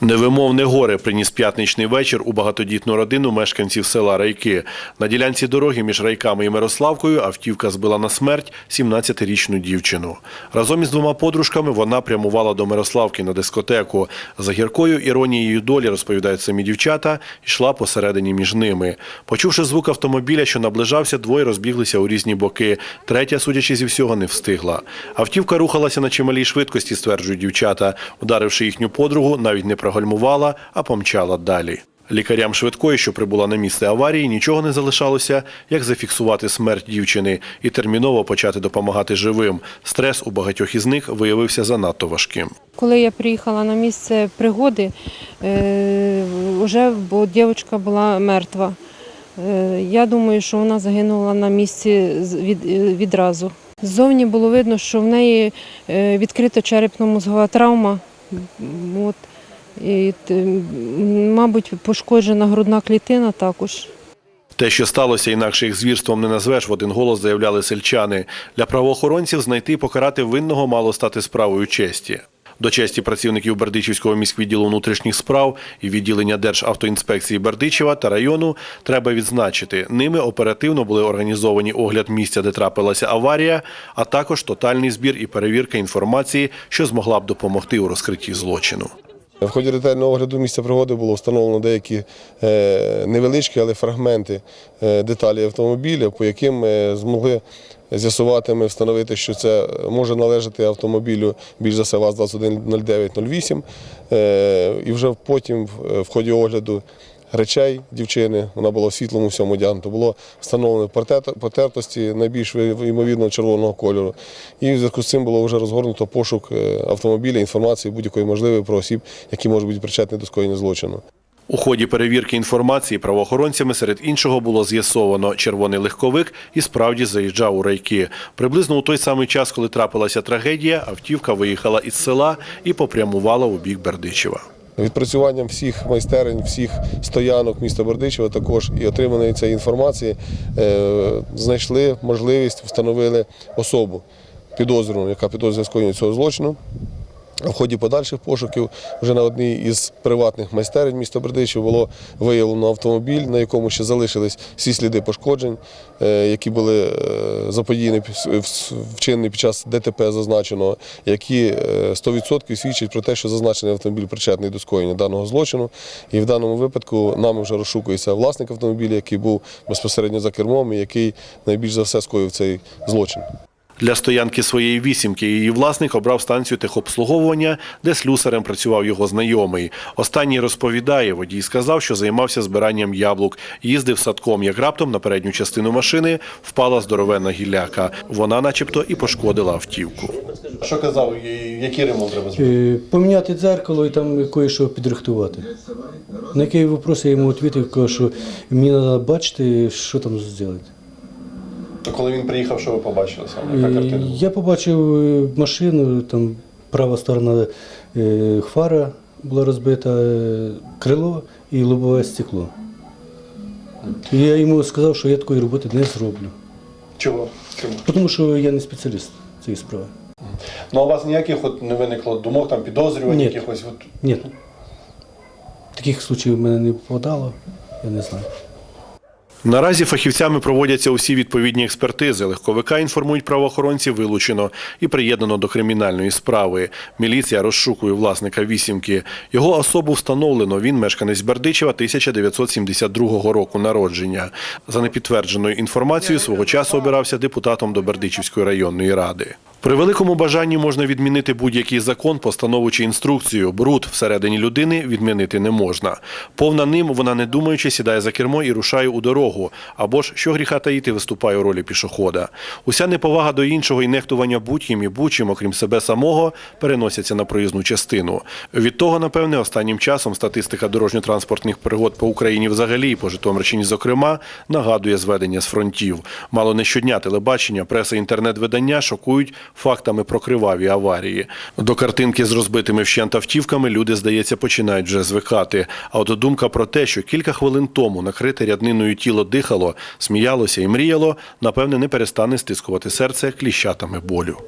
Невимовне горе приніс п'ятничний вечір у багатодітну родину мешканців села Райки. На ділянці дороги між Райками і Мирославкою автівка збила на смерть 17-річну дівчину. Разом із двома подружками вона прямувала до Мирославки на дискотеку. За гіркою іронією долі, розповідають самі дівчата, йшла посередині між ними. Почувши звук автомобіля, що наближався, двоє розбіглися у різні боки. Третя, судячи зі всього, не встигла. Автівка рухалася на чималій швидкості, стверджують дівчата. Ударивши їхню подругу, навіть не прогальмувала, а помчала далі. Лікарям швидкої, що прибула на місце аварії, нічого не залишалося, як зафіксувати смерть дівчини і терміново почати допомагати живим. Стрес у багатьох із них виявився занадто важким. Коли я приїхала на місце пригоди, е, вже бо дівчинка була мертва. Е, Я думаю, що вона загинула на місці е, відразу. Ззовні було видно, що в неї е, відкрита черепно-мозгова травма. От. І, мабуть, пошкоджена грудна клітина також. Те, що сталося, інакше їх звірством не назвеш, в один голос заявляли сельчани. Для правоохоронців знайти і покарати винного мало стати справою честі. До честі працівників Бердичівського міськвідділу внутрішніх справ і відділення Державтоінспекції Бердичева та району треба відзначити. Ними оперативно були організовані огляд місця, де трапилася аварія, а також тотальний збір і перевірка інформації, що змогла б допомогти у розкритті злочину. В ході ретельного огляду місця пригоди було встановлено деякі е, невеличкі, але фрагменти е, деталі автомобіля, по яким ми змогли з'ясувати, ми встановити, що це може належати автомобілю більш за все ВАЗ-210908. Е, І вже потім в ході огляду речей дівчини, вона була в світлому всьому одягнута, було встановлено потертості найбільш ймовірно червоного кольору. І в зв'язку з цим було вже розгорнуто пошук е, автомобіля, інформації будь-якої можливої про осіб, які можуть бути причетні до скоєння злочину. У ході перевірки інформації правоохоронцями серед іншого було з'ясовано, червоний легковик і справді заїжджав у райки. Приблизно у той самий час, коли трапилася трагедія, автівка виїхала із села і попрямувала у бік Бердичева. Відпрацюванням всіх майстерень, всіх стоянок міста Бердичева також і отриманої цієї інформації е, знайшли можливість, встановили особу підозрювану, яка підозрює скоєння цього злочину. В ході подальших пошуків вже на одній із приватних майстерень міста Бердичів було виявлено автомобіль, на якому ще залишились всі сліди пошкоджень, е, які були е, заподіяні вчинені під час ДТП зазначеного, які е, 100% свідчать про те, що зазначений автомобіль причетний до скоєння даного злочину. І в даному випадку нами вже розшукується власник автомобіля, який був безпосередньо за кермом і який найбільш за все скоїв цей злочин. Для стоянки своєї вісімки її власник обрав станцію техобслуговування, де слюсарем працював його знайомий. Останній розповідає, водій сказав, що займався збиранням яблук, їздив садком, як раптом на передню частину машини впала здоровенна гілляка. Вона начебто і пошкодила автівку. Що казав, який ремонт треба Е, Поміняти дзеркало і там кое-що підрихтувати. На який вопрос я йому відповів, що мені треба бачити, що там зробити. Коли він приїхав, що ви побачили Е, Я побачив е, машину, там права сторона е, фара була розбита, крило і лобове стекло. І я йому сказав, що я такої роботи не зроблю. Чого? Чому? Тому що я не спеціаліст цієї справи. Ну а у вас ніяких от не виникло думок, там підозрювань, Ні. якихось от Ні. Таких случаїв в мене не попадало, я не знаю. Наразі фахівцями проводяться усі відповідні експертизи. Легковика інформують правоохоронці вилучено і приєднано до кримінальної справи. Міліція розшукує власника вісімки. Його особу встановлено. Він мешканець Бердичева 1972 року народження. За непідтвердженою інформацією свого часу обирався депутатом до Бердичівської районної ради. При великому бажанні можна відмінити будь-який закон, постанову чи інструкцію. Бруд всередині людини відмінити не можна. Повна ним вона не думаючи сідає за кермо і рушає у дорогу. Або ж, що гріха таїти, виступає у ролі пішохода. Уся неповага до іншого і нехтування будь-ким і будь-чим, окрім себе самого, переносяться на проїзну частину. Від того, напевне, останнім часом статистика дорожньо-транспортних пригод по Україні взагалі і по Житомирщині, зокрема, нагадує зведення з фронтів. Мало не щодня телебачення, преса, інтернет-видання шокують фактами про криваві аварії. До картинки з розбитими вщент автівками люди, здається, починають вже звикати. А от думка про те, що кілька хвилин тому накрите рядниною тіло дихало, сміялося і мріяло, напевне, не перестане стискувати серце кліщатами болю.